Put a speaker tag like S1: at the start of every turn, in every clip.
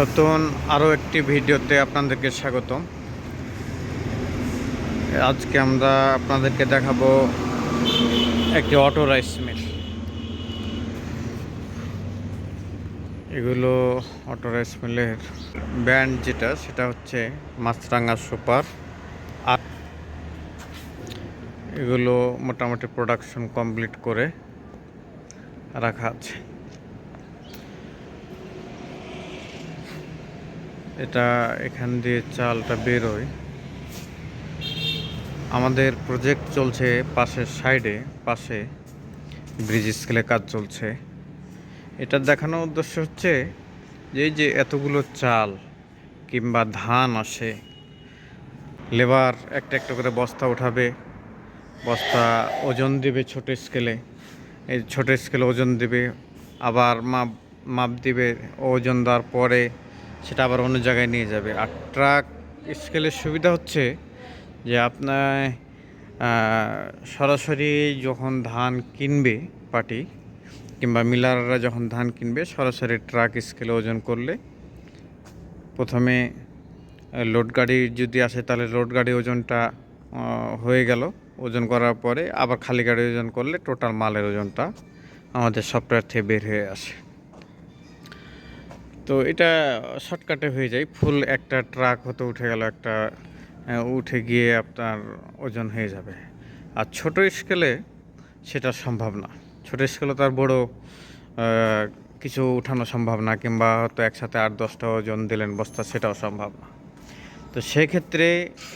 S1: নতুন আরও একটি ভিডিওতে আপনাদেরকে স্বাগতম। আজকে আমরা আপনাদেরকে দেখাবো একটি অটো রাইস মিল। এগুলো অটো রাইস মিলের ব্যান্ড যেটা, সেটা হচ্ছে মাছরাঙ্গা সুপার। আর এগুলো মোটামুটি প্রোডাকশন কমপ্লিট করে রাখা আছে। এটা এখান দিয়ে চালটা বেরোয়। আমাদের প্রজেক্ট চলছে পাশের সাইডে পাশে ব্রিজ স্কেলে কাজ চলছে। এটা দেখানোর উদ্দেশ্য হচ্ছে যে যে এতগুলো চাল কিংবা ধান আসে লেবার একটা একটা করে বস্তা উঠাবে, বস্তা ওজন দিবে ছোট স্কেলে এই ছোট স্কেলে ওজন দিবে, আবার মাপ মাপ দিবে, ওজন দেওয়ার পরে সেটা আবার অন্য জায়গায় নিয়ে যাবে। আর ট্রাক স্কেলের সুবিধা হচ্ছে যে আপনার সরাসরি যখন ধান কিনবে পার্টি কিংবা মিলাররা যখন ধান কিনবে, সরাসরি ট্রাক স্কেলে ওজন করলে প্রথমে লোড গাড়ি যদি আসে তাহলে লোড গাড়ি ওজনটা হয়ে গেল। ওজন করার পরে আবার খালি গাড়ি ওজন করলে টোটাল মালের ওজনটা আমাদের সফটওয়্যার থেকে বের হয়ে আসে। তো এটা শর্টকাটে হয়ে যায়। ফুল একটা ট্রাক হতে উঠে গেল, একটা উঠে গিয়ে আপনার ওজন হয়ে যাবে। আর ছোট স্কেলে সেটা সম্ভব না। ছোট স্কেলে তার বড় কিছু উঠানো সম্ভব না, কিংবা হয়তো একসাথে আট, দশটা ওজন দিলেন বস্তা, সেটাও সম্ভব না। তো সেক্ষেত্রে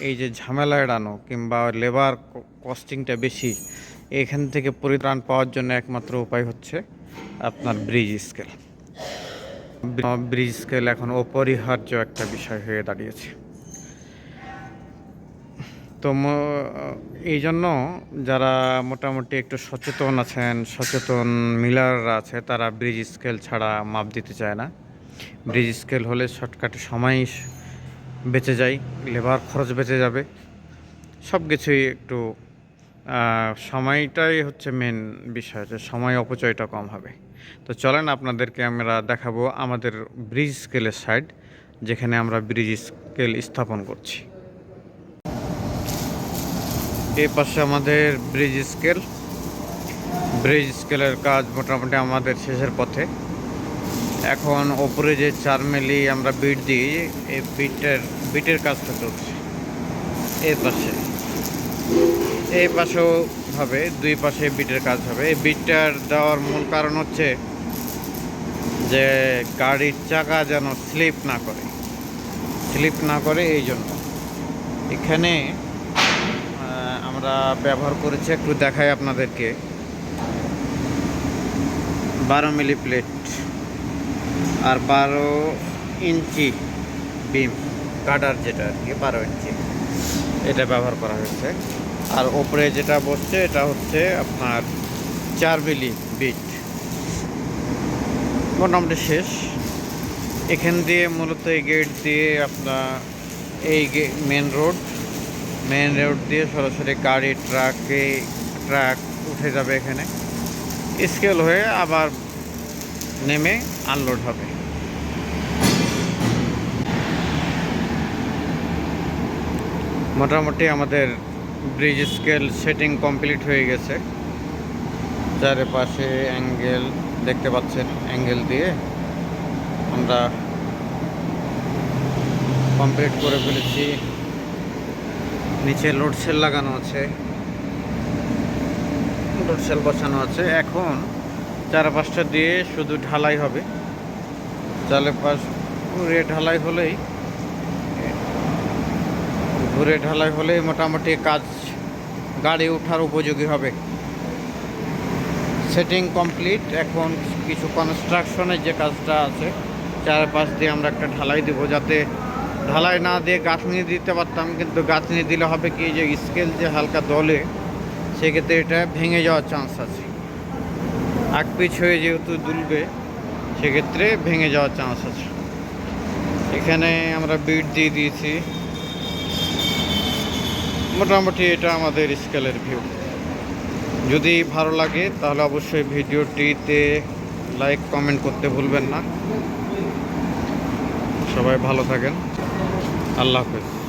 S1: এই যে ঝামেলা এড়ানো, কিংবা লেবার কস্টিংটা বেশি, এখান থেকে পরিত্রাণ পাওয়ার জন্য একমাত্র উপায় হচ্ছে আপনার ব্রিজ স্কেল ব্রিজ স্কেল এখন অপরিহার্য একটা বিষয় হয়ে দাঁড়িয়েছে। তো এই জন্য যারা মোটামুটি একটু সচেতন আছেন, সচেতন মিলাররা আছে, তারা ব্রিজ স্কেল ছাড়া মাপ দিতে চায় না। ব্রিজ স্কেল হলে শর্টকাটে সময় বেঁচে যায়, লেবার খরচ বেঁচে যাবে। সব কিছুই একটু সময়টাই হচ্ছে মেন বিষয় যে সময় অপচয়টা কম হবে। তো চলেন আপনাদেরকে আমরা দেখাবো আমাদের ব্রিজ স্কেলের সাইড যেখানে আমরা ব্রিজ স্কেল স্থাপন করছি। এই পাশে আমাদের ব্রিজ স্কেল ব্রিজ স্কেলের কাজ মোটামুটি আমাদের শেষের পথে। এখন ওপরে যে চার মিলি আমরা বিট দিই, এই বিটের বিটের কাজটা চলছে। এ পাশে। এই পাশেও হবে, দুই পাশে বিটের কাজ হবে। এই বিটটার দেওয়ার মূল কারণ হচ্ছে যে গাড়ির চাকা যেন স্লিপ না করে। স্লিপ না করে এই জন্য। এখানে আমরা ব্যবহার করেছি, একটু দেখাই আপনাদেরকে। বারো মিলি প্লেট আর বারো ইঞ্চি বিম কাটার যেটা আর কি, বারো ইঞ্চি। এটা ব্যবহার করা হয়েছে। আর ওপরে যেটা বসছে, এটা হচ্ছে আপনার চার বিট মোটামুটি শেষ। এখান দিয়ে মূলত এই গেট দিয়ে আপনার এই মেন রোড মেন রোড দিয়ে সরাসরি গাড়ি ট্রাকে ট্রাক উঠে যাবে এখানে। স্কেল হয়ে আবার নেমে আনলোড হবে। মোটামুটি আমাদের ব্রিজ স্কেল সেটিং কমপ্লিট হয়ে গেছে। চারিপাশে অ্যাঙ্গেল দেখতে পাচ্ছেন অ্যাঙ্গেল দিয়ে আমরা কমপ্লিট করে ফেলেছি। নিচে লোড সেল লাগানো আছে। লোড সেল বসানো আছে। এখন চারপাশটা দিয়ে শুধু ঢালাই হবে। চারপাশ ঢালাই হলেই ঘুরে ঢালাই হলেই মোটামুটি কাজ গাড়ি ওঠার উপযোগী হবে। সেটিং কমপ্লিট এখন কিছু কনস্ট্রাকশনের যে কাজটা আছে, চারপাশ দিয়ে আমরা একটা ঢালাই দেবো যাতে ঢালাই না দিয়ে গাঁথনি দিতে পারতাম, কিন্তু গাঁথনি দিলে হবে কি যে স্কেল যে হালকা দলে, সেক্ষেত্রে এটা ভেঙে যাওয়ার চান্স আছে। আগ পিছ হয়ে যেহেতু দুলবে, সেক্ষেত্রে ভেঙে যাওয়ার চান্স আছে। এখানে আমরা বিট দিয়ে দিয়েছি। মোটামুটি এটা আমাদের স্কেলের ভিউ যদি ভালো লাগে, তাহলে অবশ্যই ভিডিওটিতে লাইক কমেন্ট করতে ভুলবেন না। সবাই ভালো থাকেন। আল্লাহ হাফেজ।